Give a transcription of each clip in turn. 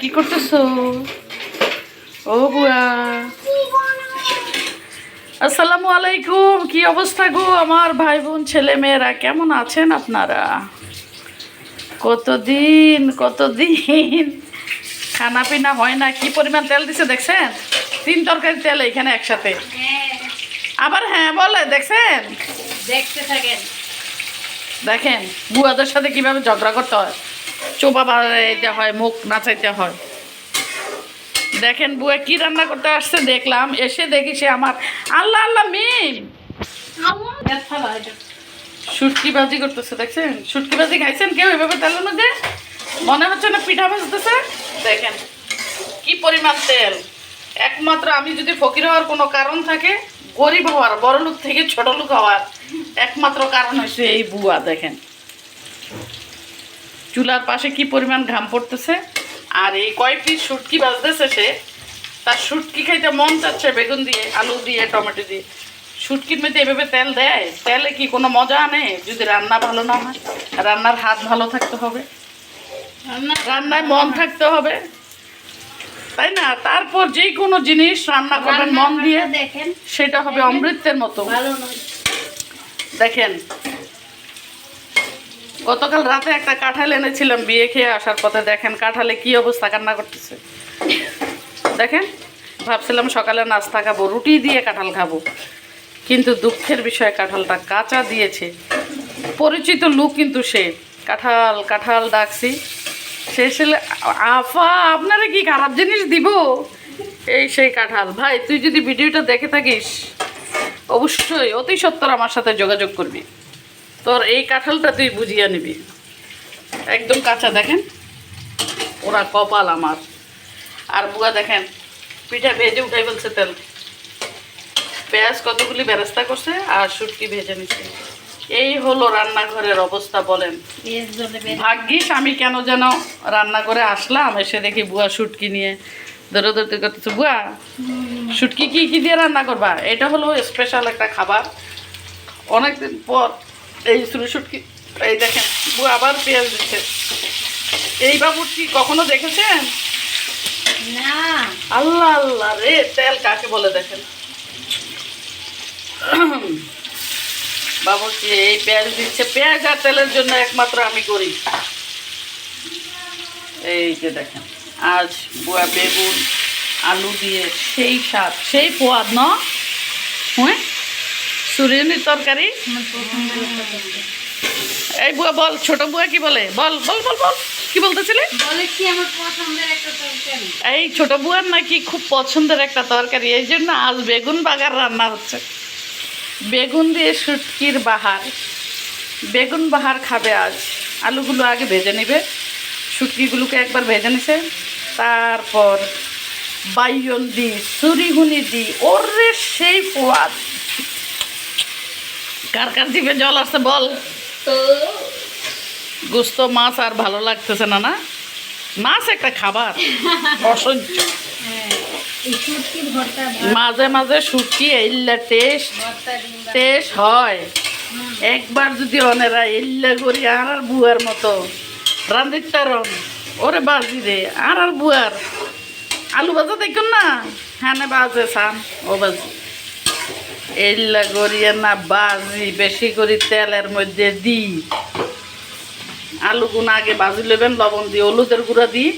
কি করতেছো? ও বুয়া। আসসালামু আলাইকুম কি অবস্থা গো আমার ভাই বোন ছেলে মেয়েরা? কেমন আছেন আপনারা? কতদিন কতদিন? খানা পিনা হয় না কি পরিমাণ তেল দিছে দেখছেন? তিন তরকারি তেল এখানে একসাথে। আবার হ্যাঁ বলে দেখছেন? দেখতে থাকেন। দেখেন বুয়াদের সাথে কীভাবে ঝগড়া করতে হয়? চোপা বাড়াইতে হয় মুখ নাচাইতে হয়। দেখেন বুয়ে কি রান্না করতে আসছে দেখলাম। এসে দেখি সে আমার আল্লাহ আল্লাহ মিম! শুটকি বাজি করতেছে দেখছেন? শুটকি বাজি খাইছেন কেউ এভাবে তেলের মধ্যে? মনে হচ্ছে না পিঠা ভাজতেছে? দেখেন কি পরিমাণ তেল। একমাত্র আমি যদি ফকির হওয়ার কোনো কারণ থাকে গরিব হওয়ার বড় লোক থেকে ছোট লোক হওয়ার একমাত্র কারণ হচ্ছে এই বুয়া দেখেন। চুলার পাশে কি পরিমাণ ঘাম পড়তেছে? আর এই কয় পিস শুটকি বাজতেছে সে। তার শুটকি খাইতে মন চাচ্ছে বেগুন দিয়ে আলু দিয়ে টমেটো দিয়ে। শুটকির মধ্যে এভাবে তেল দেয়? তেলে কি কোনো মজা আনে? যদি রান্না ভালো না হয় রান্নার হাত ভালো থাকতে হবে। রান্নায় মন থাকতে হবে। তাই না? তারপর যে কোনো জিনিস রান্না করবেন মন দিয়ে দেখেন। সেটা হবে অমৃতের মতো। দেখেন গতকাল রাতে একটা কাঁঠাল এনেছিলাম, বিয়ে খেয়ে আসার পথে। দেখেন কাঁঠালে কি অবস্থা, কান্না করতেছে। দেখেন, ভাবছিলাম সকালে নাস্তা খাব, রুটি দিয়ে কাঁঠাল খাব। কিন্তু দুঃখের বিষয়, কাঁঠালটা কাঁচা দিয়েছে। পরিচিত লোক কিন্তু সে। কাঁঠাল কাঁঠাল ডাকছি। সে ছেলে আফা, আপনারা কি খারাপ জিনিস দিব? এই সেই কাঁঠাল। ভাই, তুই যদি ভিডিওটা দেখে থাকিস, অবশ্যই অতি সত্তর আমার সাথে যোগাযোগ করবি। তোর এই কাঁঠালটা তুই বুঝিয়ে নিবি। একদম কাঁচা দেখেন? ওরা কপাল আমার। আর বুয়া দেখেন পিঠা ভেজে উঠাই বলছে তেল। পেঁয়াজ কতগুলি বেরেস্তা করছে আর শুটকি ভেজে নিচ্ছে এই হলো রান্নাঘরের অবস্থা বলেন। ভাগ্যিস আমি কেন যেন রান্না করে আসলাম এসে দেখি বুয়া শুটকি নিয়ে দৌড়াদৌড়ি করতেছে। বুয়া শুটকি কি কি দিয়ে রান্না করবা? এটা হলো স্পেশাল একটা খাবার। অনেকদিন পর এই শুরু শুটকি এই দেখেন বুয়া আবার পেঁয়াজ দিচ্ছে। এই বাবুর কি কখনো দেখেছেন? না। আল্লাহ আল্লাহ রে তেল কাকে বলে দেখেন? বাবুর্চি এই পেঁয়াজ দিচ্ছে। পেঁয়াজ আর তেলের জন্য একমাত্র আমি করি এই যে দেখেন আজ বুয়া বেগুন আলু দিয়ে সেই স্বাদ সেই পোয়াদ ন? সুরিয়নির তরকারি। এই বুয়া বল ছোট বুয়া কি বলে? বল বল বল বল। কি বলতেছিলি? এই ছোট বুয়ার নাকি খুব পছন্দের একটা তরকারি এই জন্য আজ বেগুন বাগার রান্না হচ্ছে। বেগুন দিয়ে শুটকির বাহার। বেগুন বাহার খাবে আজ। আলুগুলো আগে ভেজে নেবে। শুটকিগুলোকে একবার ভেজে নিছে। তারপর বাইয়ন দি সুরিহুনি দি ওরে সেই পোয়াদ। কার কার জিভে জল আসছে বল। তো গোস্ত মাছ আর ভালো লাগতেছে না না? মাছ একটা খাবার। অসহ্য। হ্যাঁ মাঝে মাঝে শুটকি এল্লা টেস্ট। টেস্ট হয়। একবার যদি অনেরা এল্লা করি আর আর বুয়ার মতো। রান্দির তারন ওরে বাজি রে আর আর বুয়ার। আলু ভাজা দেখুন না? হ্যাঁ বাজে সান। ও বাজি। এল্লা করিয়ে না বাজি বেশি করে তেলের মধ্যে দিই আলুগুলো আগে বাজি নেবেন লবণ দিয়ে হলুদের গুঁড়া দিই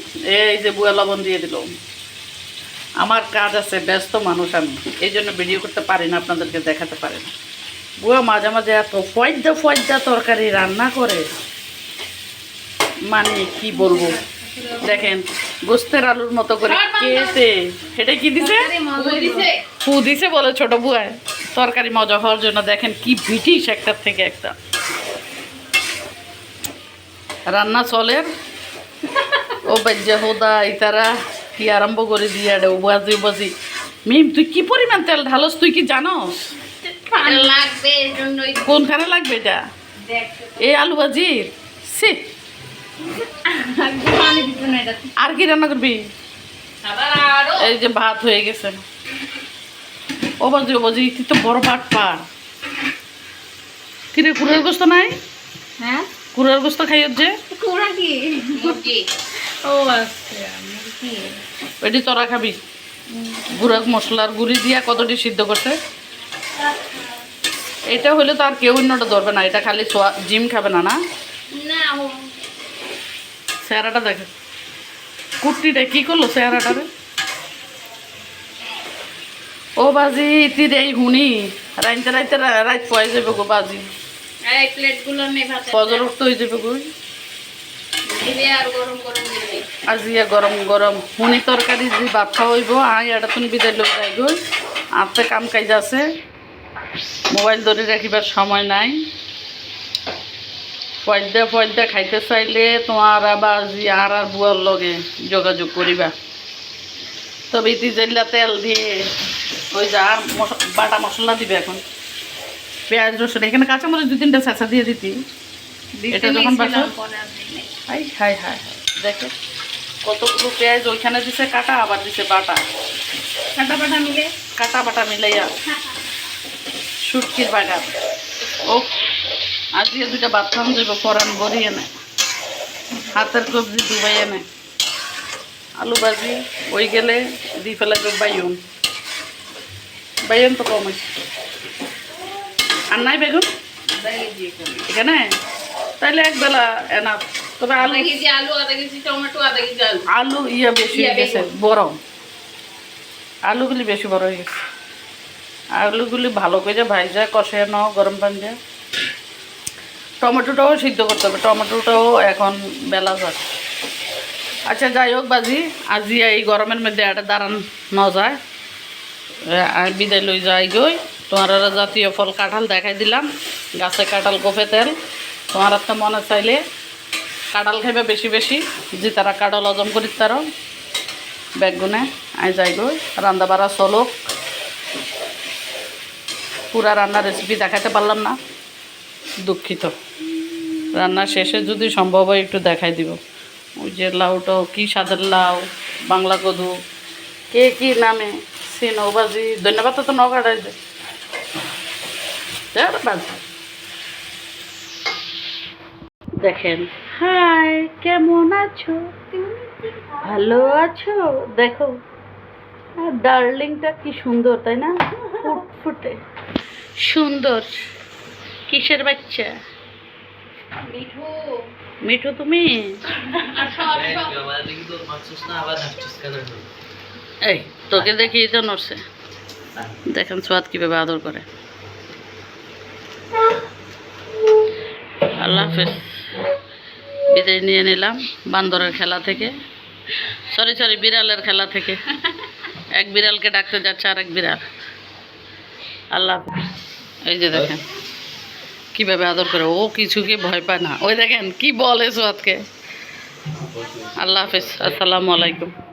এই যে বুয়া লবণ দিয়ে দিল আমার কাজ আছে ব্যস্ত মানুষ আমি এই জন্য ভিডিও করতে পারি না আপনাদেরকে দেখাতে পারি না। বুয়া মাঝে মাঝে এত ফয়দা ফয়দা তরকারি রান্না করে। মানে কি বলব? দেখেন গোস্তের আলুর মতো করে কেটে এটা কি দিছে। ফু দিছে বলে ছোট বুয়ায়। তরকারি মজা হওয়ার জন্য দেখেন কি ব্রিটিশ একটার থেকে একটা। রান্না চলের ও বাজ্যা হোদা ইতারা কি আরম্ভ করে দিয়ে বাজি বাজি মিম তুই কি পরিমাণ তেল ঢালস তুই কি জানোস? কোনখানে লাগবে এটা? এই আলু ভাজির? সে আর কি রান্না করবি? এই যে ভাত হয়ে গেছে। ও বাজি ও বাজি তুই তো বড় ভাত পার কিরে কুড়ের গোস্ত নাই? হ্যাঁ? কুড়ের গোস্ত কুড়া কি? ও আচ্ছা কি তোরা খাবি। গুঁড়া মশলার গুঁড়ি দিয়া কতটি সিদ্ধ করছে? এটা হলে তো আর কেউ অন্যটা ধরবে না এটা খালি জিম খাবে না না? চেহারাটা দেখে। কুর্তিটা কি করল চেহারাটারে? ও বাজি ইতি রে হুনি রাইতে রাইতে রাইত পয়ে যাবে গো বাজি। এই প্লেটগুলো নেই ভাত ফজর উঠতে হয়ে যাবে গো। আজি গরম গরম হুনি তরকারি যদি ভাত খাওয়াইব আই এটা তুমি বিদায় লোক যাই গই আতে কাম কাজ আছে। মোবাইল ধরে রাখিবার সময় নাই। পয়দা পয়দা খাইতে চাইলে তোমার আবার জি আর আর বুয়ার লগে যোগাযোগ করিবা তবে ইতি জেলা তেল দিয়ে। ওই যা আর বাটা মশলা দিবে এখন। পেঁয়াজ রসুন এখানে কাঁচামরিচ দু তিনটা চেঁচা দিয়ে দিতি। এটা যখন বাটা হাই হাই হাই দেখে কতগুলো পেঁয়াজ ওইখানে দিছে কাটা আবার দিছে বাটা। কাটা পাটা মিলে? কাটা বাটা মিলাইয়া। সুটকির বাগান। ও আজকে দুটা বাথরুম যাব ফরান বড়িয়ে নেয় হাতের কবজি ডুবাইয়ে নেয় আলু ভাজি ওই গেলে দি ফেলে দেব বাইয়ন তো কম আছে। আর নাই বেগুন? এখানে? তাইলে একবেলা এনা তবে আলু কেজি আলু আধা কেজি টমেটো আধা কেজি আলু। আলু ইয়া বেশি হয়ে গেছে বেগুন। বড় আলুগুলি বেশি বড় হয়ে গেছে। আলুগুলি ভালো করে ভাইজা কষে নাও গরম পানি দিয়ে। টমেটোটাও সিদ্ধ করতে হবে। টমেটোটাও এখন বেলা যায় আচ্ছা যাই হোক বাজি। আজি এই গরমের মধ্যে একটা দাঁড়ান ন যায় বিদায় লই যাই গই তোমার জাতীয় ফল কাঁঠাল দেখাই দিলাম। গাছে কাঁঠাল কোফে তেল। তোমার একটা মনে চাইলে কাঁঠাল খাইবে বেশি বেশি। যে তারা কাঁঠাল হজম করি তারও। বেগুনে আই যাই গই রান্না বাড়া চলক। পুরা রান্নার রেসিপি দেখাতে পারলাম না। দুঃখিত। রান্না শেষে যদি সম্ভব হয় একটু দেখাই দিব। ওই যে লাউটাও কী সাদের লাউ? বাংলা কদু। কে কী নামে? সে নৌবাজি ধন্যবাদ তো নৌকাটাই দে দেখ বাজি। দেখেন হাই কেমন আছো? ভালো আছো? দেখো আর ডার্লিংটা কি সুন্দর তাই না? ফুটফুটে সুন্দর। কিসের বাচ্চা? মিঠু। মিঠু তুমি? এই, তোকে দেখি তো নড়ছে। দেখেন সোয়াদ কীভাবে আদর করে। আল্লাহ হাফেজ। বিদায় নিয়ে নিলাম বান্দরের খেলা থেকে। সরি সরি বিড়ালের খেলা থেকে। এক বিড়ালকে ডাকতে যাচ্ছে আর এক বিড়াল। আল্লাহ এই যে দেখেন কীভাবে আদর করে। ও কিছুকে ভয় পায় না। ওই দেখেন কি বলে সোয়াদকে আল্লাহ হাফেজ। আসসালামু আলাইকুম।